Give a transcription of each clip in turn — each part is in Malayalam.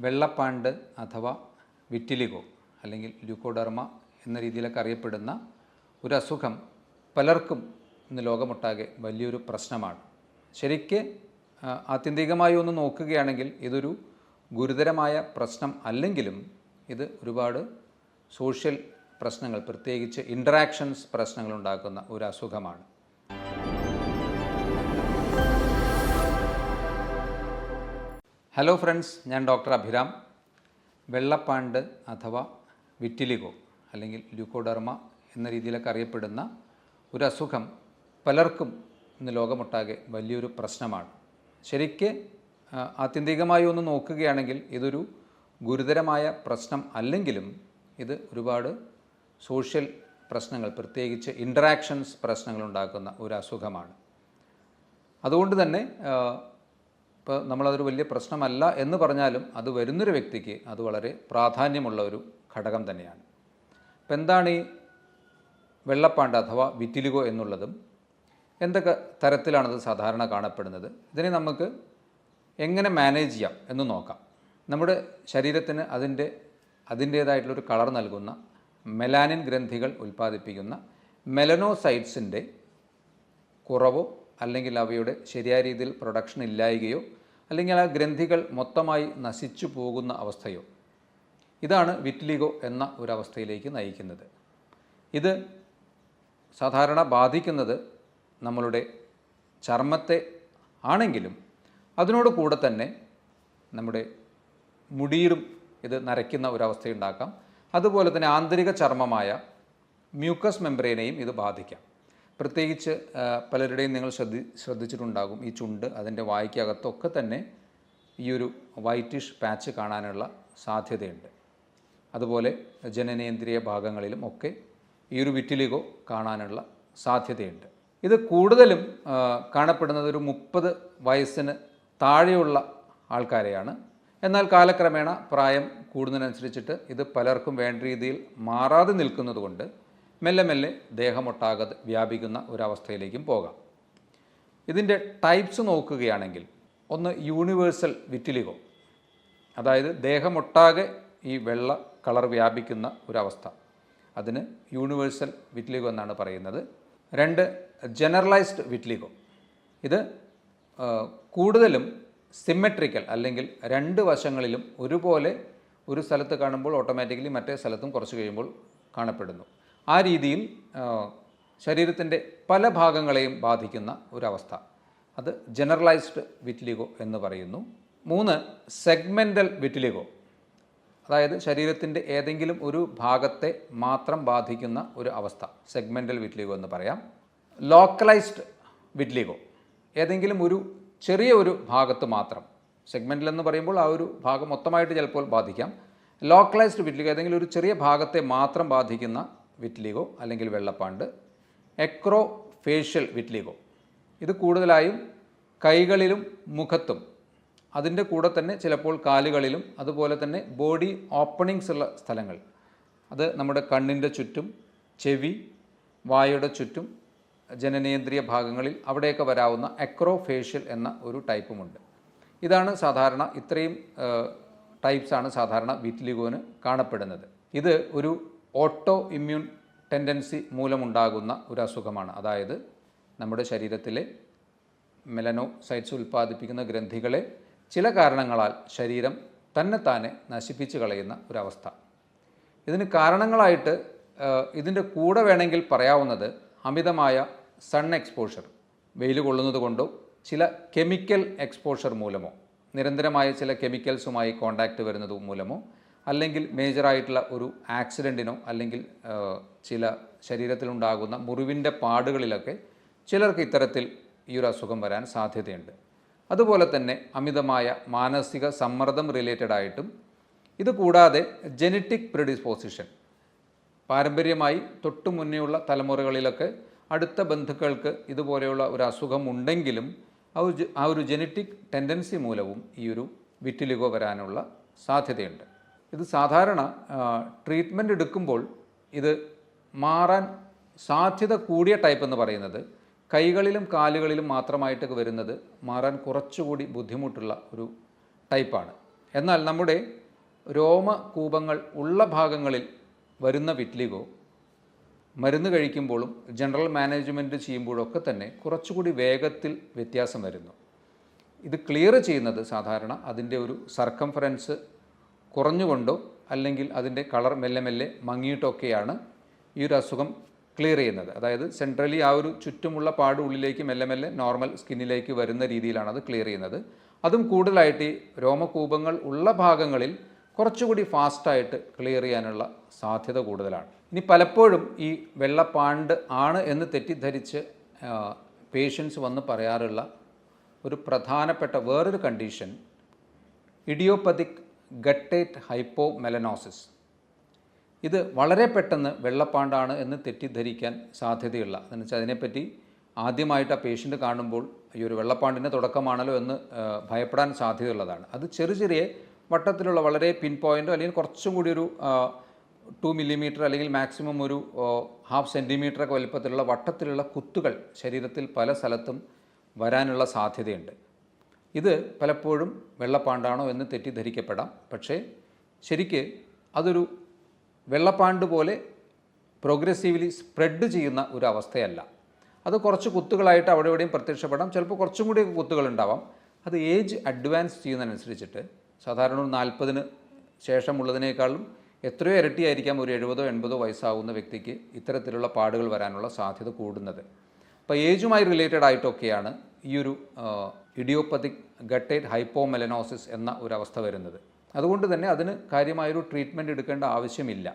വെള്ളപ്പാണ്ട് അഥവാ വിറ്റിലിഗോ അല്ലെങ്കിൽ ലുക്കോഡർമ എന്ന രീതിയിലൊക്കെ അറിയപ്പെടുന്ന ഒരു അസുഖം പലർക്കും ഇന്ന് ലോകമൊട്ടാകെ വലിയൊരു പ്രശ്നമാണ്. ശരിക്ക് ആത്യന്തികമായി ഒന്ന് നോക്കുകയാണെങ്കിൽ ഇതൊരു ഗുരുതരമായ പ്രശ്നം അല്ലെങ്കിലും ഇത് ഒരുപാട് സോഷ്യൽ പ്രശ്നങ്ങൾ പ്രത്യേകിച്ച് പ്രശ്നങ്ങൾ ഉണ്ടാക്കുന്ന ഒരു അസുഖമാണ്. ഹലോ ഫ്രണ്ട്സ് ഞാൻ ഡോക്ടർ അഭിരാം. വെള്ളപ്പാണ്ട് അഥവാ വിറ്റിലിഗോ അല്ലെങ്കിൽ ല്യൂക്കോഡർമ എന്ന രീതിയിലൊക്കെ അറിയപ്പെടുന്ന ഒരു അസുഖം പലർക്കും ഇന്ന് ലോകമൊട്ടാകെ വലിയൊരു പ്രശ്നമാണ്. ശരിക്ക് ആത്യന്തികമായി ഒന്ന് നോക്കുകയാണെങ്കിൽ ഇതൊരു ഗുരുതരമായ പ്രശ്നം അല്ലെങ്കിലും ഇത് ഒരുപാട് സോഷ്യൽ പ്രശ്നങ്ങൾ പ്രത്യേകിച്ച് ഇൻട്രാക്ഷൻസ് പ്രശ്നങ്ങൾ ഉണ്ടാക്കുന്ന ഒരു അസുഖമാണ്. അതുകൊണ്ട് തന്നെ ഇപ്പോൾ നമ്മളതൊരു വലിയ പ്രശ്നമല്ല എന്ന് പറഞ്ഞാലും അത് വരുന്നൊരു വ്യക്തിക്ക് അത് വളരെ പ്രാധാന്യമുള്ള ഒരു ഘടകം തന്നെയാണ്. അപ്പം എന്താണ് ഈ വെള്ളപ്പാണ്ട് അഥവാ വിറ്റിലുകോ എന്നുള്ളതും എന്തൊക്കെ തരത്തിലാണത് സാധാരണ കാണപ്പെടുന്നത്? ഇതിനെ നമുക്ക് എങ്ങനെ മാനേജ് ചെയ്യാം എന്ന് നോക്കാം. നമ്മുടെ ശരീരത്തിന് അതിന്റെ അതിന്റേതായിട്ടുള്ളൊരു കളർ നൽകുന്ന മെലാനിൻ ഗ്രന്ഥികൾ ഉൽപ്പാദിപ്പിക്കുന്ന മെലനോസൈറ്റ്സിന്റെ കുറവോ അല്ലെങ്കിൽ അവയുടെ ശരിയായ രീതിയിൽ പ്രൊഡക്ഷൻ ഇല്ലായ്കയോ അല്ലെങ്കിൽ ആ ഗ്രന്ഥികൾ മൊത്തമായി നശിച്ചു പോകുന്ന അവസ്ഥയോ? ഇതാണ് വിറ്റ്ലിഗോ എന്ന ഒരവസ്ഥയിലേക്ക് നയിക്കുന്നത്. ഇത് സാധാരണ ബാധിക്കുന്നത് നമ്മളുടെ ചർമ്മത്തെ ആണെങ്കിലും അതിനോട് കൂടെ തന്നെ നമ്മുടെ മുടിയിലും ഇത് നരയ്ക്കുന്ന ഒരവസ്ഥയുണ്ടാക്കാം. അതുപോലെ തന്നെ ആന്തരിക ചർമ്മമായ മ്യൂക്കസ് മെംബ്രെയിനെയും ഇത് ബാധിക്കാം. പ്രത്യേകിച്ച് പലരുടെയും നിങ്ങൾ ശ്രദ്ധി ശ്രദ്ധിച്ചിട്ടുണ്ടാകും ഈ ചുണ്ട്. അതിന്റെ വായ്ക്കകത്തൊക്കെ തന്നെ ഈ ഒരു വൈറ്റിഷ് പാച്ച് കാണാനുള്ള സാധ്യതയുണ്ട്. അതുപോലെ ജനനേന്ദ്രിയ ഭാഗങ്ങളിലും ഒക്കെ ഈ ഒരു വിറ്റിലിഗോ കാണാനുള്ള സാധ്യതയുണ്ട്. ഇത് കൂടുതലും കാണപ്പെടുന്നത് ഒരു മുപ്പത് വയസ്സിന് താഴെയുള്ള ആൾക്കാരെയാണ്. എന്നാൽ കാലക്രമേണ പ്രായം കൂടുന്നതിനനുസരിച്ചിട്ട് ഇത് പലർക്കും വേണ്ട രീതിയിൽ മാറാതെ നിൽക്കുന്നത് കൊണ്ട് മെല്ലെ മെല്ലെ ദേഹമൊട്ടാകെ വ്യാപിക്കുന്ന ഒരവസ്ഥയിലേക്കും പോകാം. ഇതിന്റെ ടൈപ്സ് നോക്കുകയാണെങ്കിൽ ഒന്ന് യൂണിവേഴ്സൽ വിറ്റിലിഗോ അതായത് ദേഹമൊട്ടാകെ ഈ വെള്ള കളർ വ്യാപിക്കുന്ന ഒരവസ്ഥ അതിന് യൂണിവേഴ്സൽ വിറ്റ്ലിഗോ എന്നാണ് പറയുന്നത്. രണ്ട് ജനറലൈസ്ഡ് വിറ്റ്ലിഗോ ഇത് കൂടുതലും സിമെട്രിക്കൽ അല്ലെങ്കിൽ രണ്ട് വശങ്ങളിലും ഒരുപോലെ ഒരു സ്ഥലത്ത് കാണുമ്പോൾ ഓട്ടോമാറ്റിക്കലി മറ്റേ സ്ഥലത്തും കുറച്ച് കഴിയുമ്പോൾ കാണപ്പെടുന്നു. ആ രീതിയിൽ ശരീരത്തിന്റെ പല ഭാഗങ്ങളെയും ബാധിക്കുന്ന ഒരവസ്ഥ. അത് ജനറലൈസ്ഡ് വിറ്റ്ലിഗോ എന്ന് പറയുന്നു. മൂന്ന് സെഗ്മെന്റൽ വിറ്റ്ലിഗോ അതായത് ശരീരത്തിന്റെ ഏതെങ്കിലും ഒരു ഭാഗത്തെ മാത്രം ബാധിക്കുന്ന ഒരു അവസ്ഥ. സെഗ്മെന്റൽ വിറ്റ്ലിഗോ എന്ന് പറയാം. ലോക്കലൈസ്ഡ് വിറ്റ്ലിഗോ ഏതെങ്കിലും ഒരു ചെറിയ ഒരു ഭാഗത്ത് മാത്രം. സെഗ്മെന്റൽ എന്ന് പറയുമ്പോൾ ആ ഒരു ഭാഗം മൊത്തമായിട്ട് ചിലപ്പോൾ ബാധിക്കാം. ലോക്കലൈസ്ഡ് വിറ്റ്ലിഗോ ഏതെങ്കിലും ഒരു ചെറിയ ഭാഗത്തെ മാത്രം ബാധിക്കുന്ന വിറ്റ്ലിഗോ അല്ലെങ്കിൽ വെള്ളപ്പാണ്ട്. Acro facial vitiligo. ഇത് കൂടുതലായും കൈകളിലും മുഖത്തും. അതിന്റെ കൂടെ തന്നെ ചിലപ്പോൾ കാലുകളിലും അതുപോലെ തന്നെ ബോഡി ഓപ്പണിങ്സ് ഉള്ള സ്ഥലങ്ങൾ. അത് നമ്മുടെ കണ്ണിന്റെ ചുറ്റും ചെവി വായയുടെ ചുറ്റും ജനനേന്ദ്രിയ ഭാഗങ്ങളിൽ അവിടെയൊക്കെ വരാവുന്ന അക്രോഫേഷ്യൽ എന്ന ഒരു ടൈപ്പുമുണ്ട്. ഇതാണ് സാധാരണ ഇത്രയും ടൈപ്സാണ് സാധാരണ വിറ്റ്ലിഗോന് കാണപ്പെടുന്നത്. ഇത് ഒരു ഓട്ടോ ഇമ്മ്യൂൺ ടെൻഡൻസി മൂലമുണ്ടാകുന്ന ഒരു അസുഖമാണ് അതായത് നമ്മുടെ ശരീരത്തിലെ മെലനോസൈറ്റ്സ് ഉൽപ്പാദിപ്പിക്കുന്ന ഗ്രന്ഥികളെ ചില കാരണങ്ങളാൽ ശരീരം തന്നെത്താനെ നശിപ്പിച്ച് കളയുന്ന ഒരവസ്ഥ. ഇതിന് കാരണങ്ങളായിട്ട് ഇതിന്റെ കൂടെ വേണമെങ്കിൽ പറയാവുന്നത് അമിതമായ സൺ എക്സ്പോഷർ വെയിൽ കൊള്ളുന്നത് കൊണ്ടോ ചില കെമിക്കൽ എക്സ്പോഷർ മൂലമോ നിരന്തരമായ ചില കെമിക്കൽസുമായി കോണ്ടാക്റ്റ് വരുന്നത് മൂലമോ അല്ലെങ്കിൽ മേജറായിട്ടുള്ള ഒരു ആക്സിഡന്റിനോ അല്ലെങ്കിൽ ചില ശരീരത്തിലുണ്ടാകുന്ന മുറിവിന്റെ പാടുകളിലൊക്കെ ചിലർക്ക് ഇത്തരത്തിൽ ഈ ഒരു അസുഖം വരാൻ സാധ്യതയുണ്ട്. അതുപോലെ തന്നെ അമിതമായ മാനസിക സമ്മർദ്ദം റിലേറ്റഡ് ആയിട്ടും ഇത് കൂടാതെ ജനറ്റിക് പ്രിഡിസ്പോസിഷൻ പാരമ്പര്യമായി തൊട്ടു മുന്നേയുള്ള തലമുറകളിലൊക്കെ അടുത്ത ബന്ധുക്കൾക്ക് ഇതുപോലെയുള്ള ഒരു അസുഖം ഉണ്ടെങ്കിലും ആ ഒരു ജനറ്റിക് ടെൻഡൻസി മൂലവും ഈ ഒരു വിറ്റിലിഗോ വരാനുള്ള സാധ്യതയുണ്ട്. ഇത് സാധാരണ ട്രീറ്റ്മെന്റ് എടുക്കുമ്പോൾ ഇത് മാറാൻ സാധ്യത കൂടിയ ടൈപ്പ് എന്ന് പറയുന്നത് കൈകളിലും കാലുകളിലും മാത്രമായിട്ടൊക്കെ വരുന്നത് മാറാൻ കുറച്ചുകൂടി ബുദ്ധിമുട്ടുള്ള ഒരു ടൈപ്പാണ് എന്നാൽ നമ്മുടെ രോമകൂപങ്ങൾ ഉള്ള ഭാഗങ്ങളിൽ വരുന്ന വിറ്റ്ലിഗോ മരുന്ന് കഴിക്കുമ്പോഴും ജനറൽ മാനേജ്മെന്റ് ചെയ്യുമ്പോഴൊക്കെ തന്നെ കുറച്ചുകൂടി വേഗത്തിൽ വ്യത്യാസം വരുന്നു. ഇത് ക്ലിയർ ചെയ്യുന്നത് സാധാരണ അതിന്റെ ഒരു സർക്കംഫറൻസ് കുറഞ്ഞുകൊണ്ടോ അല്ലെങ്കിൽ അതിന്റെ കളർ മെല്ലെ മെല്ലെ മങ്ങിയിട്ടൊക്കെയാണ് ഈ ഒരു അസുഖം ക്ലിയർ ചെയ്യുന്നത്. അതായത് സെൻട്രലി ആ ഒരു ചുറ്റുമുള്ള പാട് ഉള്ളിലേക്ക് മെല്ലെ മെല്ലെ നോർമൽ സ്കിന്നിലേക്ക് വരുന്ന രീതിയിലാണ് അത് ക്ലിയർ ചെയ്യുന്നത്. അതും കൂടുതലായിട്ട് ഈ രോമകൂപങ്ങൾ ഉള്ള ഭാഗങ്ങളിൽ കുറച്ചുകൂടി ഫാസ്റ്റായിട്ട് ക്ലിയർ ചെയ്യാനുള്ള സാധ്യത കൂടുതലാണ്. ഇനി പലപ്പോഴും ഈ വെള്ളപ്പാണ്ട് ആണ് എന്ന് തെറ്റിദ്ധരിച്ച് പേഷ്യൻസ് വന്ന് പറയാറുള്ള ഒരു പ്രധാനപ്പെട്ട വേറൊരു condition idiopathic guttate hypomelanosis ഇത് വളരെ പെട്ടെന്ന് വെള്ളപ്പാണ്ടാണ് എന്ന് തെറ്റിദ്ധരിക്കാൻ സാധ്യതയുള്ള എന്ന് വെച്ചാൽ അതിനെപ്പറ്റി ആദ്യമായിട്ട് ആ പേഷ്യന്റ് കാണുമ്പോൾ ഈ ഒരു വെള്ളപ്പാണ്ടിന്റെ തുടക്കമാണല്ലോ എന്ന് ഭയപ്പെടാൻ സാധ്യതയുള്ളതാണ്. അത് ചെറിയ ചെറിയ വട്ടത്തിലുള്ള വളരെ പിൻ പോയിന്റോ അല്ലെങ്കിൽ കുറച്ചും കൂടി ഒരു ടു മില്ലിമീറ്റർ അല്ലെങ്കിൽ മാക്സിമം ഒരു ഹാഫ് സെന്റിമീറ്റർ ഒക്കെ വലിപ്പത്തിലുള്ള വട്ടത്തിലുള്ള കുത്തുകൾ ശരീരത്തിൽ പല സ്ഥലത്തും വരാനുള്ള സാധ്യതയുണ്ട്. ഇത് പലപ്പോഴും വെള്ളപ്പാണ്ടാണോ എന്ന് തെറ്റിദ്ധരിക്കപ്പെടാം. പക്ഷേ ശരിക്ക് അതൊരു വെള്ളപ്പാണ്ട് പോലെ പ്രോഗ്രസീവ്ലി സ്പ്രെഡ് ചെയ്യുന്ന ഒരു അവസ്ഥയല്ല. അത് കുറച്ച് കുത്തുകളായിട്ട് അവിടെ എവിടെയും പ്രത്യക്ഷപ്പെടാം. ചിലപ്പോൾ കുറച്ചും കൂടി കുത്തുകൾ ഉണ്ടാവാം അത് ഏജ് അഡ്വാൻസ് ചെയ്യുന്നതിനനുസരിച്ചിട്ട് സാധാരണ ഒരു നാൽപ്പതിന് ശേഷമുള്ളതിനേക്കാളും എത്രയോ ഇരട്ടിയായിരിക്കാം ഒരു എഴുപതോ എൺപതോ വയസ്സാകുന്ന വ്യക്തിക്ക് ഇത്തരത്തിലുള്ള പാടുകൾ വരാനുള്ള സാധ്യത കൂടുന്നത്. അപ്പോൾ ഏജുമായി റിലേറ്റഡ് ആയിട്ടൊക്കെയാണ് ഈ ഒരു ഇഡിയോപ്പതിക് ഗട്ടേറ്റ് ഹൈപ്പോമെലനോസിസ് എന്ന ഒരു അവസ്ഥ വരുന്നത്. അതുകൊണ്ട് തന്നെ അതിന് കാര്യമായൊരു ട്രീറ്റ്മെന്റ് എടുക്കേണ്ട ആവശ്യമില്ല.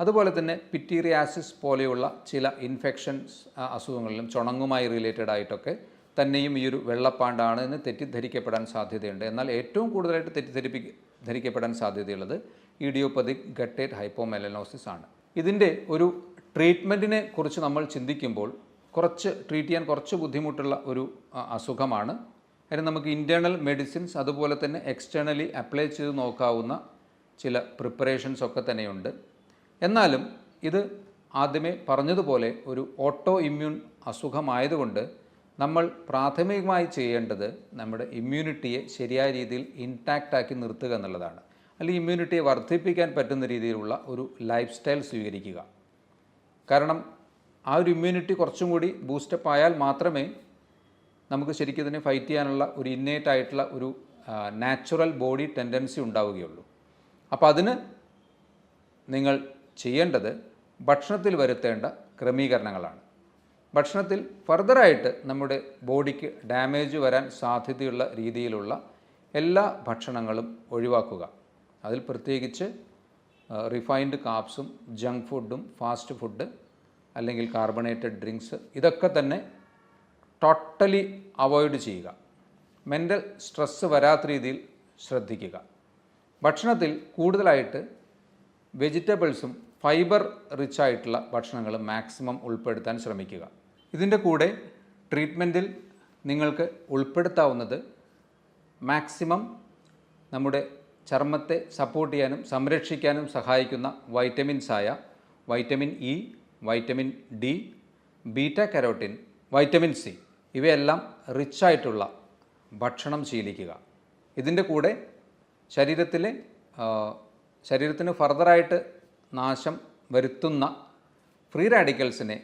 അതുപോലെ തന്നെ പിറ്റീറിയാസിസ് പോലെയുള്ള ചില ഇൻഫെക്ഷൻസ് അസുഖങ്ങളിലും ചുണങ്ങുമായി റിലേറ്റഡ് ആയിട്ടൊക്കെ തന്നെയും ഈ ഒരു വെള്ളപ്പാണ്ടാണ് എന്ന് തെറ്റിദ്ധരിക്കപ്പെടാൻ സാധ്യതയുണ്ട്. എന്നാൽ ഏറ്റവും കൂടുതലായിട്ട് തെറ്റിദ്ധരിപ്പി ധരിക്കപ്പെടാൻ സാധ്യതയുള്ളത് ഇഡിയോപ്പതിക് ഗട്ടേറ്റ് ഹൈപ്പോമെലനോസിസ് ആണ് ഇതിന്റെ ഒരു ട്രീറ്റ്മെന്റിനെ കുറിച്ച് നമ്മൾ ചിന്തിക്കുമ്പോൾ കുറച്ച് ട്രീറ്റ് ചെയ്യാൻ കുറച്ച് ബുദ്ധിമുട്ടുള്ള ഒരു അസുഖമാണ്. അതിന് നമുക്ക് ഇന്റേർണൽ മെഡിസിൻസ് അതുപോലെ തന്നെ എക്സ്റ്റേണലി അപ്ലൈ ചെയ്ത് നോക്കാവുന്ന ചില പ്രിപ്പറേഷൻസ് ഒക്കെ തന്നെയുണ്ട്. എന്നാലും ഇത് ആദ്യമേ പറഞ്ഞതുപോലെ ഒരു ഓട്ടോ ഇമ്മ്യൂൺ അസുഖമായതുകൊണ്ട് നമ്മൾ പ്രാഥമികമായി ചെയ്യേണ്ടത് നമ്മുടെ ഇമ്മ്യൂണിറ്റിയെ ശരിയായ രീതിയിൽ ഇൻടാക്റ്റ് ആക്കി നിർത്തുക എന്നുള്ളതാണ്. അല്ലെങ്കിൽ ഇമ്മ്യൂണിറ്റിയെ വർദ്ധിപ്പിക്കാൻ പറ്റുന്ന രീതിയിലുള്ള ഒരു ലൈഫ് സ്റ്റൈൽ സ്വീകരിക്കുക. കാരണം ആ ഒരു ഇമ്മ്യൂണിറ്റി കുറച്ചും കൂടി ബൂസ്റ്റപ്പ് ആയാൽ മാത്രമേ നമുക്ക് ശരിക്കും ഇതിനെ ഫൈറ്റ് ചെയ്യാനുള്ള ഒരു ഇന്നേറ്റ് ആയിട്ടുള്ള ഒരു നാച്ചുറൽ ബോഡി ടെൻഡൻസി ഉണ്ടാവുകയുള്ളൂ. അപ്പോൾ അതിന് നിങ്ങൾ ചെയ്യേണ്ടത് ഭക്ഷണത്തിൽ വരുത്തേണ്ട ക്രമീകരണങ്ങളാണ്. ഭക്ഷണത്തിൽ ഫർദറായിട്ട് നമ്മുടെ ബോഡിക്ക് ഡാമേജ് വരാൻ സാധ്യതയുള്ള രീതിയിലുള്ള എല്ലാ ഭക്ഷണങ്ങളും ഒഴിവാക്കുക. അതിൽ പ്രത്യേകിച്ച് റിഫൈൻഡ് കാപ്സും ജങ്ക് ഫുഡും ഫാസ്റ്റ് ഫുഡ് അല്ലെങ്കിൽ കാർബണേറ്റഡ് ഡ്രിങ്ക്സ് ഇതൊക്കെ തന്നെ ടോട്ടലി അവോയ്ഡ് ചെയ്യുക. മെന്റൽ സ്ട്രെസ്സ് വരാത്ത രീതിയിൽ ശ്രദ്ധിക്കുക. ഭക്ഷണത്തിൽ കൂടുതലായിട്ട് വെജിറ്റബിൾസും ഫൈബർ റിച്ച് ആയിട്ടുള്ള ഭക്ഷണങ്ങൾ മാക്സിമം ഉൾപ്പെടുത്താൻ ശ്രമിക്കുക. ഇതിന്റെ കൂടെ ട്രീറ്റ്മെന്റിൽ നിങ്ങൾക്ക് ഉൾപ്പെടുത്താവുന്നത് മാക്സിമം നമ്മുടെ ചർമ്മത്തെ സപ്പോർട്ട് ചെയ്യാനും സംരക്ഷിക്കാനും സഹായിക്കുന്ന വൈറ്റമിൻസായ vitamin E vitamin D beta carotene vitamin C ഇവയെല്ലാം റിച്ചായിട്ടുള്ള ഭക്ഷണം ശീലിക്കുക. ഇതിന്റെ കൂടെ ശരീരത്തിലെ ശരീരത്തിന് ഫർദറായിട്ട് നാശം വരുത്തുന്ന ഫ്രീ റാഡിക്കൽസിനെ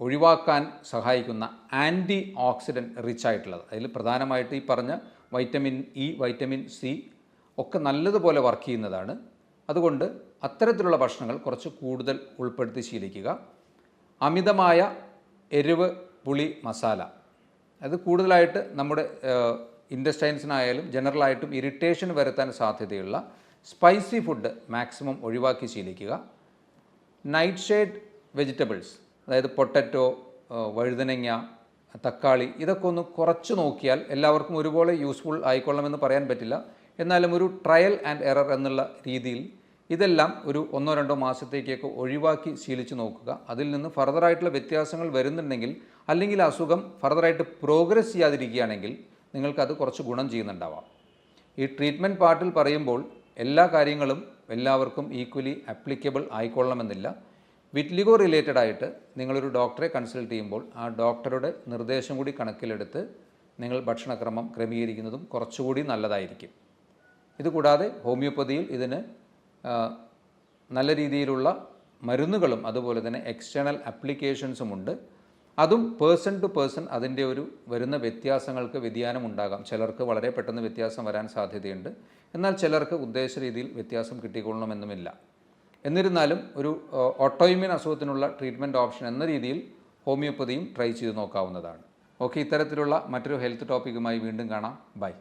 ഒഴിവാക്കാൻ സഹായിക്കുന്ന ആന്റി ഓക്സിഡന്റ് റിച്ച് ആയിട്ടുള്ളത് അതിൽ പ്രധാനമായിട്ട് ഈ പറഞ്ഞ വൈറ്റമിൻ ഇ വൈറ്റമിൻ സി ഒക്കെ നല്ലതുപോലെ വർക്ക് ചെയ്യുന്നതാണ്. അതുകൊണ്ട് അത്തരത്തിലുള്ള ഭക്ഷണങ്ങൾ കുറച്ച് കൂടുതൽ ഉൾപ്പെടുത്തി ശീലിക്കുക. അമിതമായ എരിവ് പുളി മസാല. അത് കൂടുതലായിട്ട് നമ്മുടെ ഇൻഡസ്റ്റൈൻസിനായാലും ജനറലായിട്ടും ഇറിറ്റേഷൻ വരുത്താൻ സാധ്യതയുള്ള സ്പൈസി ഫുഡ് മാക്സിമം ഒഴിവാക്കി ശീലിക്കുക. നൈറ്റ് ഷെയ്ഡ് വെജിറ്റബിൾസ് അതായത് പൊട്ടറ്റോ വഴുതനങ്ങ തക്കാളി ഇതൊക്കെ ഒന്ന് കുറച്ച് നോക്കിയാൽ എല്ലാവർക്കും ഒരുപോലെ യൂസ്ഫുൾ ആയിക്കൊള്ളണമെന്ന് പറയാൻ പറ്റില്ല. എന്നാലും ഒരു ട്രയൽ ആൻഡ് എറർ എന്നുള്ള രീതിയിൽ ഇതെല്ലാം ഒരു ഒന്നോ രണ്ടോ മാസത്തേക്കൊക്കെ ഒഴിവാക്കി ശീലിച്ച് നോക്കുക. അതിൽ നിന്ന് ഫർദറായിട്ടുള്ള വ്യത്യാസങ്ങൾ വരുന്നുണ്ടെങ്കിൽ അല്ലെങ്കിൽ അസുഖം ഫർദറായിട്ട് പ്രോഗ്രസ് ചെയ്യാതിരിക്കുകയാണെങ്കിൽ നിങ്ങൾക്കത് കുറച്ച് ഗുണം ചെയ്യുന്നുണ്ടാവാം. ഈ ട്രീറ്റ്മെന്റ് പാർട്ടിൽ പറയുമ്പോൾ എല്ലാ കാര്യങ്ങളും എല്ലാവർക്കും ഈക്വലി അപ്ലിക്കബിൾ ആയിക്കൊള്ളണമെന്നില്ല. വിറ്റ്ലിഗോ റിലേറ്റഡ് ആയിട്ട് നിങ്ങളൊരു ഡോക്ടറെ കൺസൾട്ട് ചെയ്യുമ്പോൾ ആ ഡോക്ടറുടെ നിർദ്ദേശം കൂടി കണക്കിലെടുത്ത് നിങ്ങൾ ഭക്ഷണക്രമം ക്രമീകരിക്കുന്നതും കുറച്ചുകൂടി നല്ലതായിരിക്കും. ഇതുകൂടാതെ ഹോമിയോപ്പതിയിൽ ഇതിന് നല്ല രീതിയിലുള്ള മരുന്നുകളും അതുപോലെ തന്നെ എക്സ്റ്റേണൽ ആപ്ലിക്കേഷൻസുമുണ്ട് അതും പേഴ്സൺ ടു പേഴ്സൺ അതിന്റെ ഒരു വരുന്ന വ്യത്യാസങ്ങൾക്ക് വ്യതിയാനം ഉണ്ടാകാം. ചിലർക്ക് വളരെ പെട്ടെന്ന് വ്യത്യാസം വരാൻ സാധ്യതയുണ്ട്. എന്നാൽ ചിലർക്ക് ഉദ്ദേശ രീതിയിൽ വ്യത്യാസം കിട്ടിക്കൊള്ളണമെന്നുമില്ല. എന്നിരുന്നാലും ഒരു ഓട്ടോയിമ്യൂൺ അസുഖത്തിനുള്ള ട്രീറ്റ്മെന്റ് ഓപ്ഷൻ എന്ന രീതിയിൽ ഹോമിയോപ്പതിയും ട്രൈ ചെയ്ത് നോക്കാവുന്നതാണ്. ഓക്കെ ഇത്തരത്തിലുള്ള മറ്റൊരു ഹെൽത്ത് ടോപ്പിക്കുമായി വീണ്ടും കാണാം. ബൈ